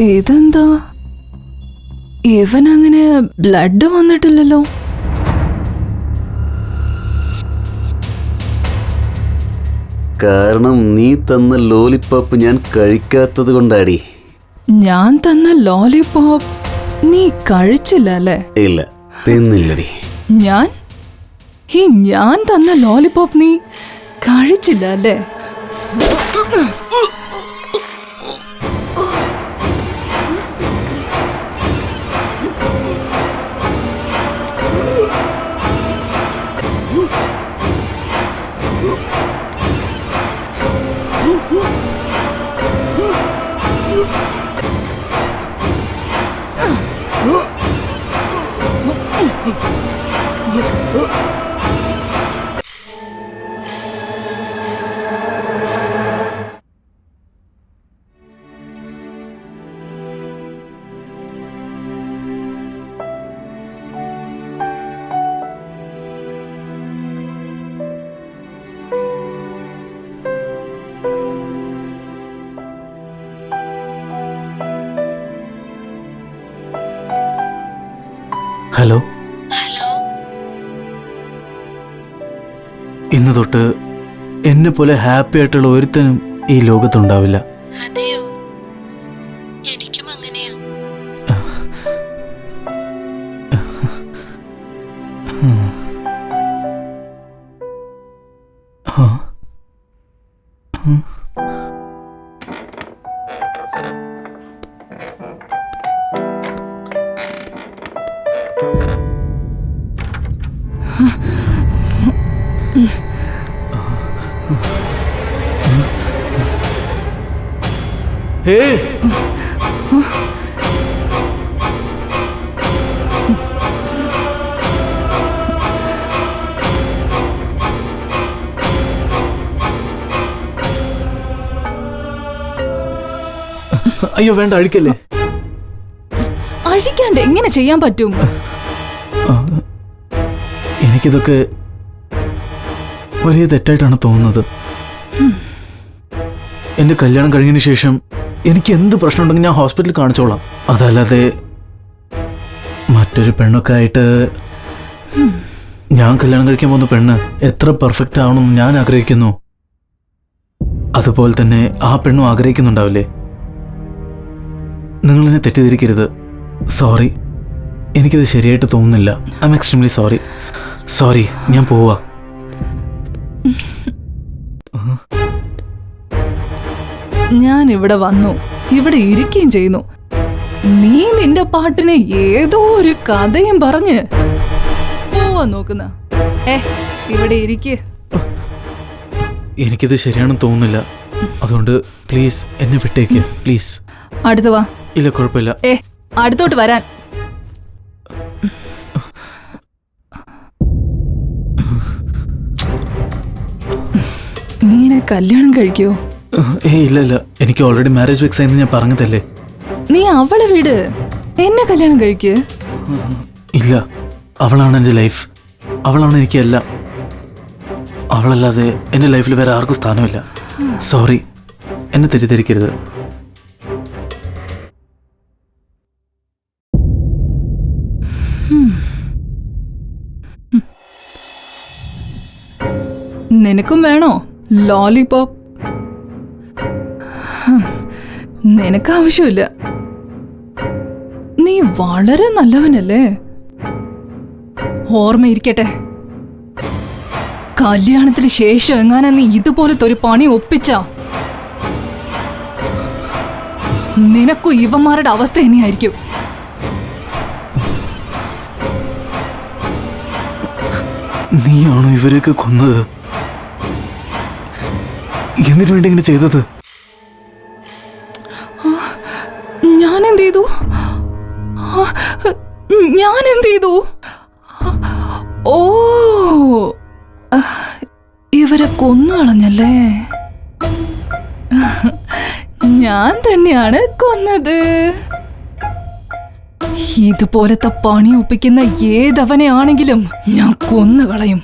ഇതെന്താ? ഇവൻ അങ്ങനെ ബ്ലഡ് വന്നിട്ടില്ലല്ലോ. കാരണം നീ തന്ന ലോലിപ്പോപ്പ് ഞാൻ കഴിക്കാത്തത് കൊണ്ടാടി. ഞാൻ തന്ന ലോലിപോപ്പ് നീ കഴിച്ചില്ല അല്ലേ? ഇല്ല തിന്നില്ലടി. ഞാൻ? ഈ ഞാൻ തന്ന ലോലിപോപ്പ് നീ കഴിച്ചില്ല അല്ലേ? Hello. തൊട്ട് എന്നെ പോലെ ഹാപ്പി ആയിട്ടുള്ള ഒരുത്തനും ഈ ലോകത്തുണ്ടാവില്ല. അതെയോ? ഹേ അയ്യോ വേണ്ട അഴിക്കല്ലേ? അഴിക്കാണ്ട് എങ്ങനെ ചെയ്യാൻ പറ്റും? എനിക്കിതൊക്കെ വലിയ തെറ്റായിട്ടാണ് തോന്നുന്നത്. എന്റെ കല്യാണം കഴിഞ്ഞതിന് ശേഷം എനിക്ക് എന്ത് പ്രശ്നം ഉണ്ടെങ്കിൽ ഞാൻ ഹോസ്പിറ്റലിൽ കാണിച്ചോളാം. അതല്ലാതെ മറ്റൊരു പെണ്ണൊക്കെ ആയിട്ട് ഞാൻ കല്യാണം കഴിക്കാൻ പോകുന്ന പെണ്ണ് എത്ര പെർഫെക്റ്റ് ആവണമെന്ന് ഞാൻ ആഗ്രഹിക്കുന്നു. അതുപോലെ തന്നെ ആ പെണ്ണും ആഗ്രഹിക്കുന്നുണ്ടാവില്ലേ? നിങ്ങൾ എന്നെ തെറ്റിദ്ധരിക്കരുത്. സോറി എനിക്കിത് ശരിയായിട്ട് തോന്നുന്നില്ല. I M extremely sorry sorry ഞാൻ പോവാ. ഞാൻ ഇവിടെ വന്നു. ഇവിടെ ഇരിക്കുകയും ചെയ്യുന്നു. നീ നിന്റെ പാട്ടിന് ഏതോ ഒരു കഥയും പറഞ്ഞ് പോവാൻ നോക്കുന്ന. ഏ ഇവിടെ ഇരിക്ക്. എനിക്കിത് ശരിയാണെന്ന് തോന്നുന്നില്ല. അതുകൊണ്ട് പ്ലീസ് എന്നെ വിട്ടേക്ക്. പ്ലീസ്. അടുത്ത് വാ. ഇല്ല കുഴപ്പമില്ല. ഏ അടുത്തോട്ട് വരാൻ. നീ എന്നെ കല്യാണം കഴിക്കോ? ഏയ് ഇല്ല ഇല്ല. എനിക്ക് ഓൾറെഡി മാരേജ് ഫിക്സ് ആയെന്ന് ഞാൻ പറഞ്ഞതല്ലേ? നീ അവളെ വിട്. എന്നെ കല്യാണം കഴിക്ക്. ഇല്ല. അവളാണ് എന്റെ ലൈഫ് അവളാണ് എനിക്ക് എല്ലാം. അവളല്ലാതെ എന്റെ ലൈഫിൽ വേറെ ആർക്കും സ്ഥാനമില്ല. സോറി എന്നെ തെറ്റിദ്ധരിക്കരുത്. നിനക്കും വേണോ? ലോലിപോപ്പ് നിനക്ക് ആവശ്യമില്ല നീ വളരെ നല്ലവനല്ലേ? ഓർമ്മയിരിക്കട്ടെ. കല്യാണത്തിന് ശേഷം എങ്ങാനും നീ ഇതുപോലത്തെ ഒരു പണി ഒപ്പിച്ച? നിനക്കും ഇവന്മാരുടെ അവസ്ഥ തന്നെയായിരിക്കും നീയാണോ ഇവരെയൊക്കെ കൊന്നത്? എന്തിനു വേണ്ടി ഇങ്ങനെ ചെയ്തത്? ഞാൻ എന്ത് ചെയ്തു ഞാൻ എന്ത് ചെയ്തു ഓ ഇവരെ കൊന്നു കളഞ്ഞല്ലേ ഞാൻ തന്നെയാണ് കൊന്നത്. ഇതുപോലത്തെ പണി ഒപ്പിക്കുന്ന ഏതവനെ ആണെങ്കിലും ഞാൻ കൊന്നു കളയും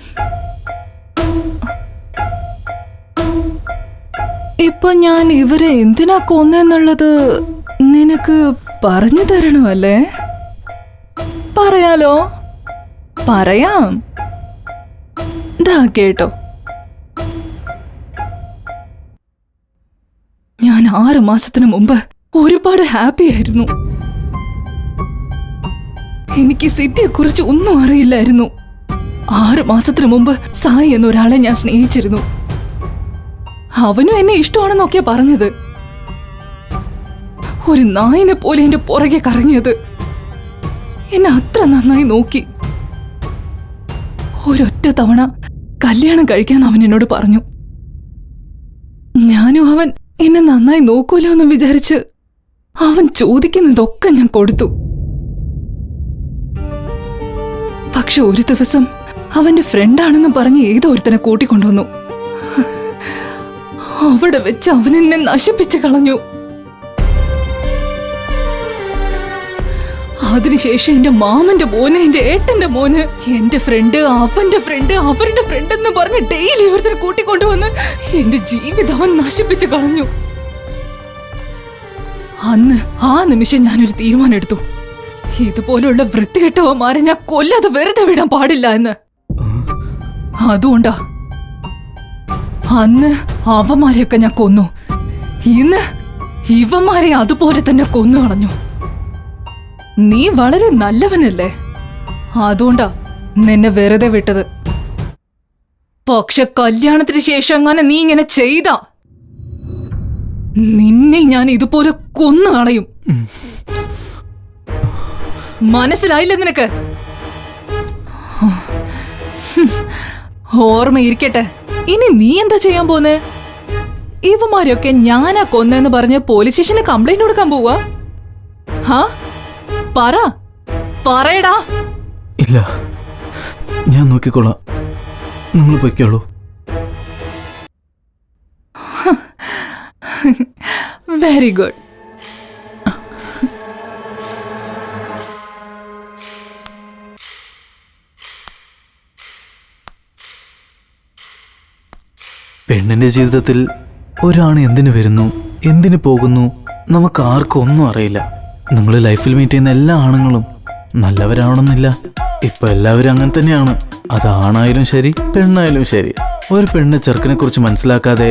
ഇപ്പൊ ഞാൻ ഇവരെ എന്തിനാ കൊന്നെന്നുള്ളത് നിനക്ക് പറഞ്ഞു തരണമല്ലേ? പറയാലോ? പറയാം. ദാ കേട്ടോ. ഞാൻ ആറ് മാസത്തിന് മുമ്പ് ഒരുപാട് ഹാപ്പി ആയിരുന്നു. എനിക്ക് സിദ്ധിയെ കുറിച്ച് ഒന്നും അറിയില്ലായിരുന്നു. ആറ് മാസത്തിന് മുമ്പ് സായി എന്നൊരാളെ ഞാൻ സ്നേഹിച്ചിരുന്നു. അവനും എന്നെ ഇഷ്ടമാണെന്നൊക്കെയാ പറഞ്ഞത്. ഒരു നായിനെ പോലെ എന്റെ പുറകെ കറങ്ങിയത്. എന്നെ അത്ര നന്നായി നോക്കി. ഒരൊറ്റ തവണ കല്യാണം കഴിക്കാൻ അവൻ എന്നോട് പറഞ്ഞു. ഞാനും അവൻ എന്നെ നന്നായി നോക്കൂലോ എന്ന് വിചാരിച്ച് അവൻ ചോദിക്കുന്നതൊക്കെ ഞാൻ കൊടുത്തു. പക്ഷെ ഒരു ദിവസം അവന്റെ ഫ്രണ്ടാണെന്ന് പറഞ്ഞ് ഏതോ ഒരുത്തനെ കൂട്ടിക്കൊണ്ടുവന്നു. അവിടെ വെച്ച് അവൻ എന്നെ നശിപ്പിച്ചു കളഞ്ഞു. അതിനുശേഷം എന്റെ മാമന്റെ മോന് എന്റെ ഏട്ടന്റെ മോന് എന്റെ ഫ്രണ്ട് അവന്റെ ഫ്രണ്ട് അവരുടെ ഫ്രണ്ട് എന്ന് പറഞ്ഞ് ഡെയിലി ഒരുത്തരെ കൂട്ടിക്കൊണ്ടുവന്ന് എന്റെ ജീവിതം അവൻ നശിപ്പിച്ചു കളഞ്ഞു. അന്ന് ആ നിമിഷം ഞാനൊരു തീരുമാനം എടുത്തു ഇതുപോലുള്ള വൃത്തികെട്ടവന്മാരെ ഞാൻ കൊല്ലാതെ വെറുതെ വിടാൻ പാടില്ല എന്ന്. അതുകൊണ്ടാ അന്ന് അവന്മാരെയൊക്കെ ഞാൻ കൊന്നു. ഇന്ന് ഇവന്മാരെ അതുപോലെ തന്നെ കൊന്നു കളഞ്ഞു. നീ വളരെ നല്ലവനല്ലേ? അതുകൊണ്ടാ നിന്നെ വെറുതെ വിട്ടത്. പക്ഷെ കല്യാണത്തിന് ശേഷം അങ്ങനെ നീ ഇങ്ങനെ ചെയ്ത. നിന്നെ ഞാൻ ഇതുപോലെ കൊന്നു കളയും. മനസ്സിലായില്ല നിനക്ക്? ഓർമ്മയിരിക്കട്ടെ. ഇനി നീ എന്താ ചെയ്യാൻ പോന്നെ? ഇവമാരെയൊക്കെ ഞാനാ കൊന്നെന്ന് പറഞ്ഞ് പോലീസ് സ്റ്റേഷന് കംപ്ലൈന്റ് കൊടുക്കാൻ പോവാ? ഹാ? പറ. പറയടാ. ഇല്ല. ഞാൻ നോക്കിക്കോളാം. നിങ്ങൾ പൊയ്ക്കോളൂ. വെരി ഗുഡ് പെണ്ണിന്റെ ജീവിതത്തിൽ ഒരാണ് എന്തിനു വരുന്നു എന്തിനു പോകുന്നു നമുക്ക് ആർക്കും ഒന്നും അറിയില്ല. നിങ്ങൾ ലൈഫിൽ മീറ്റ് ചെയ്യുന്ന എല്ലാ ആണുങ്ങളും നല്ലവരാവണമെന്നില്ല ഇപ്പൊ എല്ലാവരും അങ്ങനെ തന്നെയാണ്. അത് ആണായാലും ശരി പെണ്ണായാലും ശരി. ഒരു പെണ്ണ് ചെറുക്കനെ കുറിച്ച് മനസ്സിലാക്കാതെ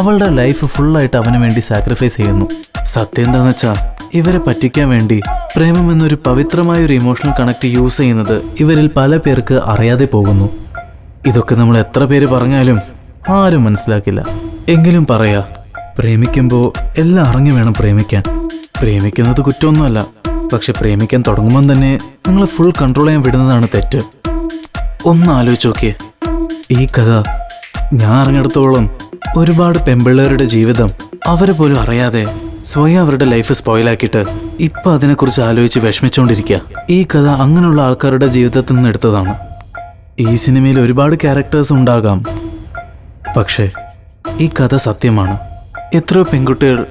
അവളുടെ ലൈഫ് ഫുള്ളായിട്ട് അവന് വേണ്ടി സാക്രിഫൈസ് ചെയ്യുന്നു. സത്യം എന്താണെന്ന് വെച്ചാൽ ഇവരെ പറ്റിക്കാൻ വേണ്ടി പ്രേമം എന്നൊരു പവിത്രമായ ഒരു ഇമോഷണൽ കണക്ട് യൂസ് ചെയ്യുന്നത് ഇവരിൽ പല പേർക്ക് അറിയാതെ പോകുന്നു. ഇതൊക്കെ നമ്മൾ എത്ര പേര് പറഞ്ഞാലും ആരും മനസ്സിലാക്കില്ല. എങ്കിലും പറയാ പ്രേമിക്കുമ്പോൾ എല്ലാം അറിഞ്ഞു വേണം പ്രേമിക്കാൻ. പ്രേമിക്കുന്നത് കുറ്റമൊന്നുമല്ല പക്ഷെ പ്രേമിക്കാൻ തുടങ്ങുമ്പം തന്നെ നിങ്ങൾ ഫുൾ കൺട്രോൾ ചെയ്യാൻ വിടുന്നതാണ് തെറ്റ്. ഒന്ന് ആലോചിച്ച് നോക്കിയേ ഈ കഥ ഞാൻ അറിഞ്ഞിടത്തോളം ഒരുപാട് പെമ്പിള്ളേരുടെ ജീവിതം അവരെ പോലും അറിയാതെ സ്വയം അവരുടെ ലൈഫ് സ്പോയിലാക്കിയിട്ട് ഇപ്പം അതിനെക്കുറിച്ച് ആലോചിച്ച് വിഷമിച്ചുകൊണ്ടിരിക്കുക ഈ കഥ അങ്ങനെയുള്ള ആൾക്കാരുടെ ജീവിതത്തിൽ നിന്ന് എടുത്തതാണ്. ഈ സിനിമയിൽ ഒരുപാട് ക്യാരക്ടേഴ്സ് ഉണ്ടാകാം. പക്ഷേ ഈ കഥ സത്യമാണ്. എത്രയോ പെൺകുട്ടികൾ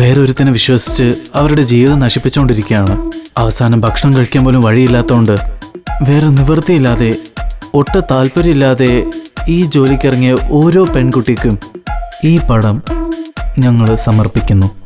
വേറൊരുത്തിനെ വിശ്വസിച്ച് അവരുടെ ജീവിതം നശിപ്പിച്ചുകൊണ്ടിരിക്കുകയാണ്. അവസാനം ഭക്ഷണം കഴിക്കാൻ പോലും വഴിയില്ലാത്തതുകൊണ്ട് വേറെ നിവൃത്തിയില്ലാതെ ഒട്ട താല്പര്യമില്ലാതെ ഈ ജോലിക്കിറങ്ങിയ ഓരോ പെൺകുട്ടിക്കും ഈ പടം ഞങ്ങൾ സമർപ്പിക്കുന്നു.